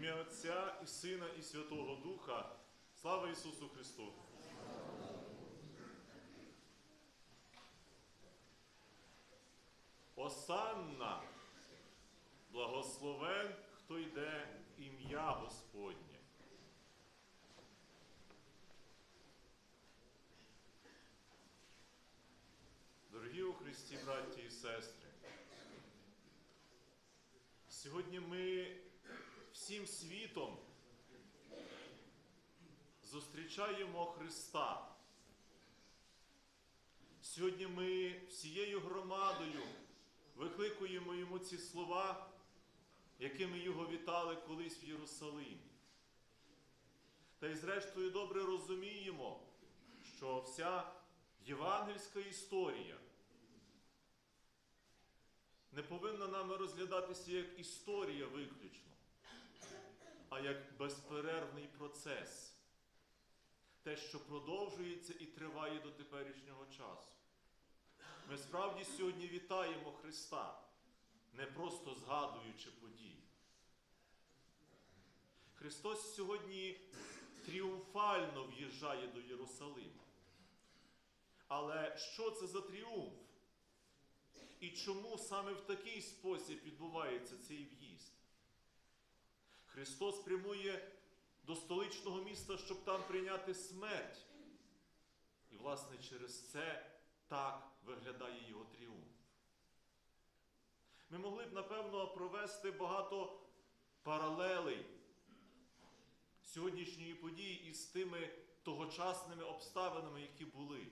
ім'я Отця і Сина, і Святого Духа. Слава Ісусу Христу! Осанна, благословен, хто йде ім'я Господнє. Дорогі у Христі, браті і сестри, сьогодні ми всім світом зустрічаємо Христа. Сьогодні ми всією громадою викликуємо йому ці слова, якими його вітали колись в Єрусалимі. Та й зрештою добре розуміємо, що вся євангельська історія не повинна нами розглядатися як історія виключно, а як безперервний процес. Те, що продовжується і триває до теперішнього часу. Ми справді сьогодні вітаємо Христа, не просто згадуючи події. Христос сьогодні тріумфально в'їжджає до Єрусалима. Але що це за тріумф? І чому саме в такий спосіб відбувається цей в'їзд? Христос прямує до столичного міста, щоб там прийняти смерть. І, власне, через це так виглядає його тріумф. Ми могли б, напевно, провести багато паралелей сьогоднішньої події із тими тогочасними обставинами, які були.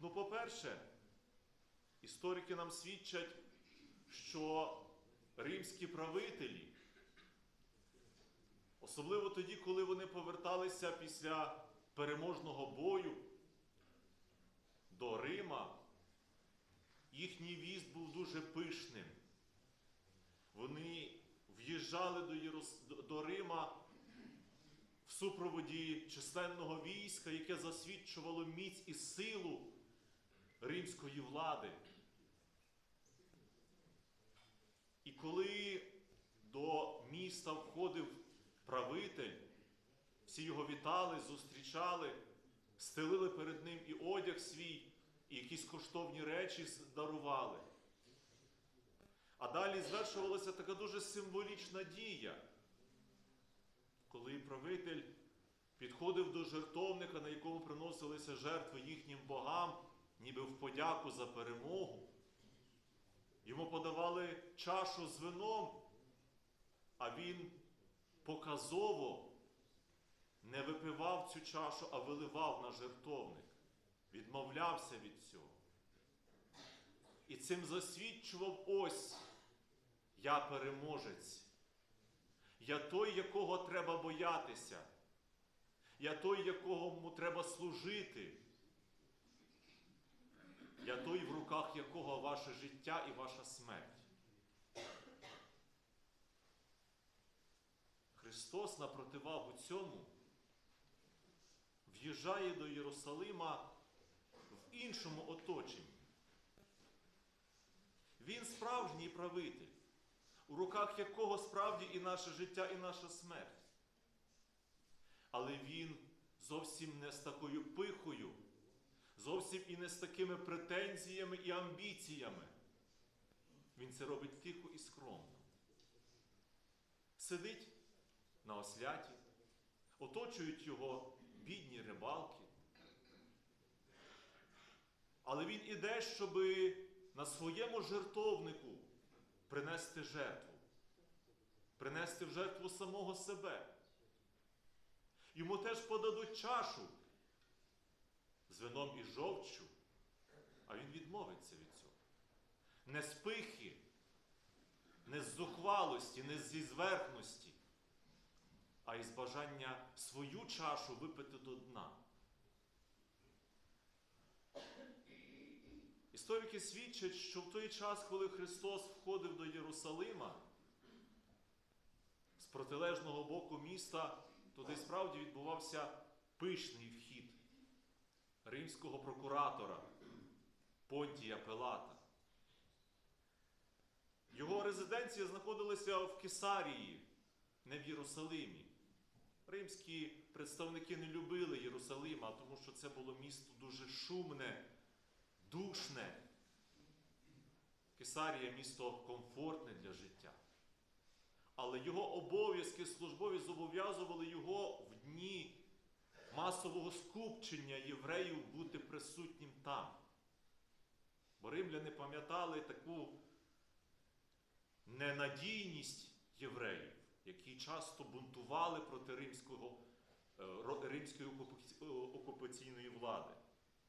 Ну, по-перше, історики нам свідчать, що римські правителі, особливо тоді, коли вони поверталися після переможного бою до Рима, їхній в'їзд був дуже пишним. Вони в'їжджали до, Єрус... до Рима в супроводі численного війська, яке засвідчувало міць і силу римської влади. І коли до міста входив правитель, всі його вітали, зустрічали, стелили перед ним і одяг свій, і якісь коштовні речі дарували. А далі звершувалася така дуже символічна дія, коли правитель підходив до жертовника, на якому приносилися жертви їхнім богам, ніби в подяку за перемогу. Йому подавали чашу з вином, а він показово не випивав цю чашу, а виливав на жертовник, відмовлявся від цього. І цим засвідчував ось я переможець. Я той, якого треба боятися. Я той, якому треба служити. Я той, в руках якого ваше життя і ваша смерть. Христос на противагу цьому в'їжджає до Єрусалима в іншому оточенні. Він справжній правитель, у руках якого справді і наше життя, і наша смерть. Але він зовсім не з такою пихою, зовсім і не з такими претензіями і амбіціями. Він це робить тихо і скромно. Сидить на оточують його бідні рибалки. Але він іде, щоби на своєму жертовнику принести жертву, принести в жертву самого себе. Йому теж подадуть чашу з вином і жовчу, а він відмовиться від цього. Не з пихи, не з зухвалості, не зі зверхності, а із бажання свою чашу випити до дна. Історики свідчать, що в той час, коли Христос входив до Єрусалима, з протилежного боку міста туди справді відбувався пишний вхід римського прокуратора Понтія Пилата. Його резиденція знаходилася в Кесарії, не в Єрусалимі. Римські представники не любили Єрусалима, тому що це було місто дуже шумне, душне. Кесарія місто комфортне для життя. Але його обов'язки службові зобов'язували його в дні масового скупчення євреїв бути присутнім там. Бо римляни пам'ятали таку ненадійність євреїв, які часто бунтували проти римського, е, римської е, окупаційної влади.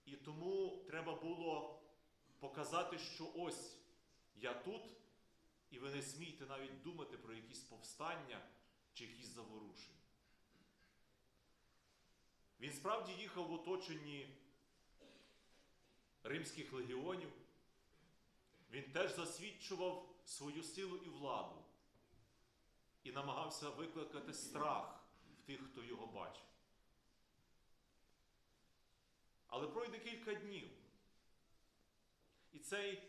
І тому треба було показати, що ось я тут, і ви не смійте навіть думати про якісь повстання чи якісь заворушення. Він справді їхав в оточенні римських легіонів. Він теж засвідчував свою силу і владу і намагався викликати страх в тих, хто його бачив. Але пройде кілька днів. І цей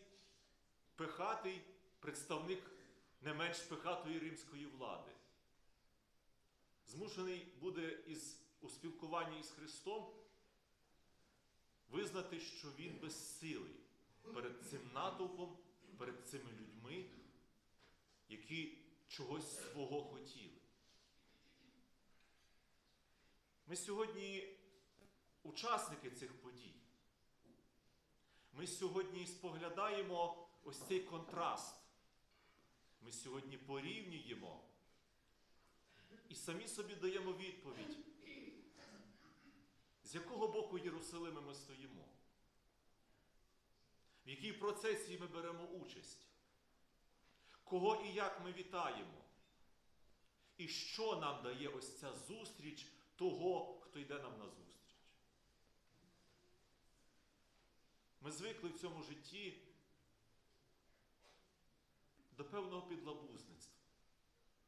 пихатий представник не менш пихатої римської влади змушений буде із, у спілкуванні із Христом визнати, що він безсилий перед цим натовпом, перед цими людьми, які чогось свого хотіли. Ми сьогодні учасники цих подій. Ми сьогодні споглядаємо ось цей контраст. Ми сьогодні порівнюємо і самі собі даємо відповідь, з якого боку Єрусалима ми стоїмо, в якій процесії ми беремо участь, кого і як ми вітаємо, і що нам дає ось ця зустріч того, хто йде нам на зустріч. Ми звикли в цьому житті до певного підлабузництва.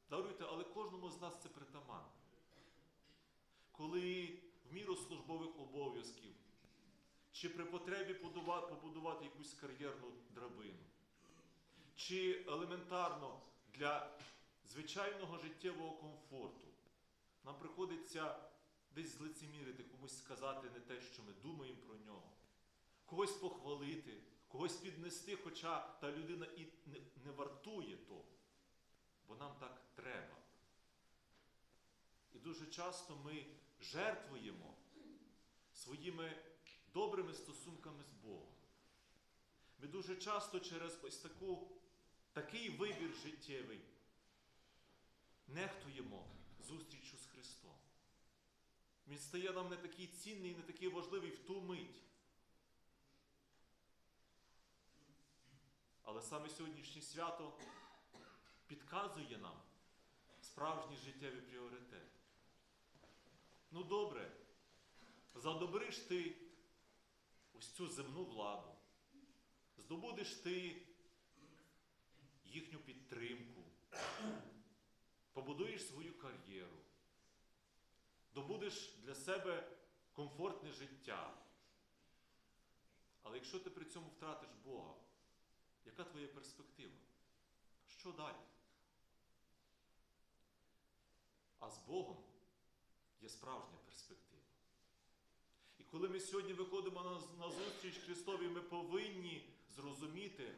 Даруйте, але кожному з нас це притаманно. Коли в міру службових обов'язків, чи при потребі побудувати, якусь кар'єрну драбину, чи елементарно для звичайного життєвого комфорту, нам приходиться десь злицемірити, комусь сказати не те, що ми думаємо про нього, когось похвалити, когось піднести, хоча та людина і не, вартує того бо нам так треба. І дуже часто ми жертвуємо своїми добрими стосунками з Богом. Ми дуже часто через ось таку, такий вибір життєвий нехтуємо зустрічю з Христом. Він стає нам не такий цінний, не такий важливий в ту мить. Але саме сьогоднішнє свято підказує нам справжні життєві пріоритети. Ну добре, задобриш ти ось цю земну владу, здобудеш ти їхню підтримку, побудуєш свою кар'єру, добудеш для себе комфортне життя. Але якщо ти при цьому втратиш Бога, яка твоя перспектива? Що далі? А з Богом є справжня перспектива. І коли ми сьогодні виходимо на, зустріч Христові, ми повинні зрозуміти,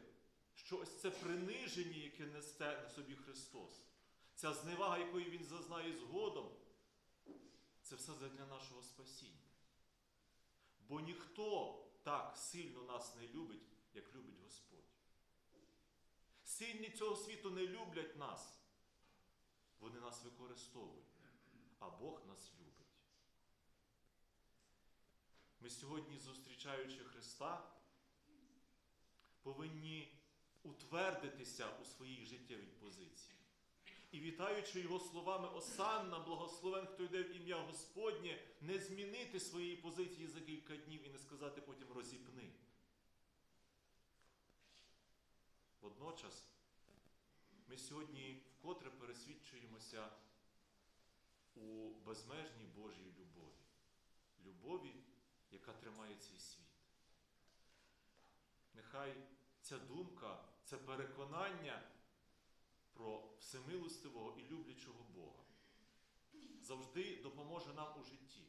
що ось це приниження, яке несе на собі Христос, ця зневага, якої Він зазнає згодом, це все для нашого спасіння. Бо ніхто так сильно нас не любить, як любить Господь. Сильні цього світу не люблять нас. Вони нас використовують, а Бог нас любить. Ми сьогодні, зустрічаючи Христа, повинні утвердитися у своїй життєвій позиції. І вітаючи Його словами Осанна, благословен, хто йде в ім'я Господнє, не змінити своєї позиції за кілька днів і не сказати потім розіпни. Водночас ми сьогодні вкотре пересвідчуємося у безмежній Божій любові. Любові, яка тримає цей світ. Нехай ця думка, це переконання про всемилостивого і люблячого Бога. Завжди допоможе нам у житті.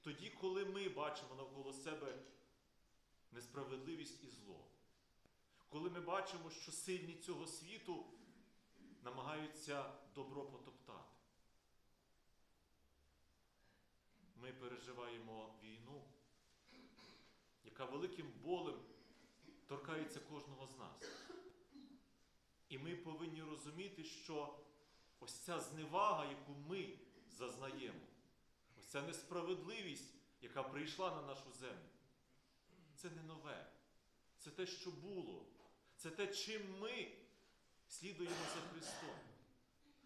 Тоді, коли ми бачимо навколо себе несправедливість і зло, коли ми бачимо, що сильні цього світу намагаються добро потоптати. Ми переживаємо війну, яка великим болем торкається кожного з нас. І ми повинні розуміти, що ось ця зневага, яку ми зазнаємо, ось ця несправедливість, яка прийшла на нашу землю, це не нове. Це те, що було. Це те, чим ми слідуємо за Христом.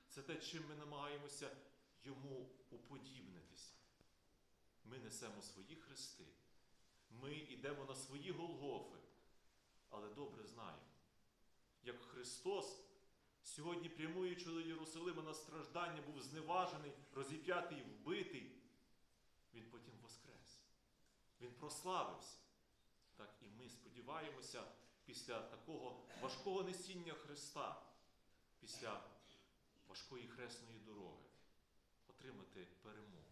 Це те, чим ми намагаємося йому уподібнитися. Ми несемо свої хрести. Ми йдемо на свої Голгофи, але добре знаємо, як Христос, сьогодні прямуючи до Єрусалима на страждання, був зневажений, розіп'ятий, вбитий, Він потім воскрес. Він прославився. Так і ми сподіваємося після такого важкого несіння Христа, після важкої хресної дороги, отримати перемогу.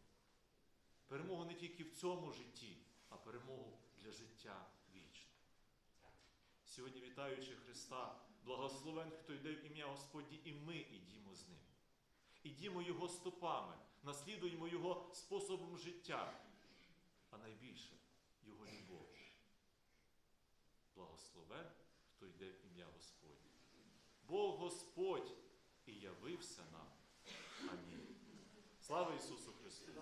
Перемогу не тільки в цьому житті, а перемогу для життя. Сьогодні, вітаючи Христа, благословен, хто йде в ім'я Господні, і ми ідімо з Ним. Ідімо Його стопами, наслідуємо Його способом життя, а найбільше Його любов. Благословен, хто йде в ім'я Господнє. Бог Господь і явився нам. Амінь. Слава Ісусу Христу!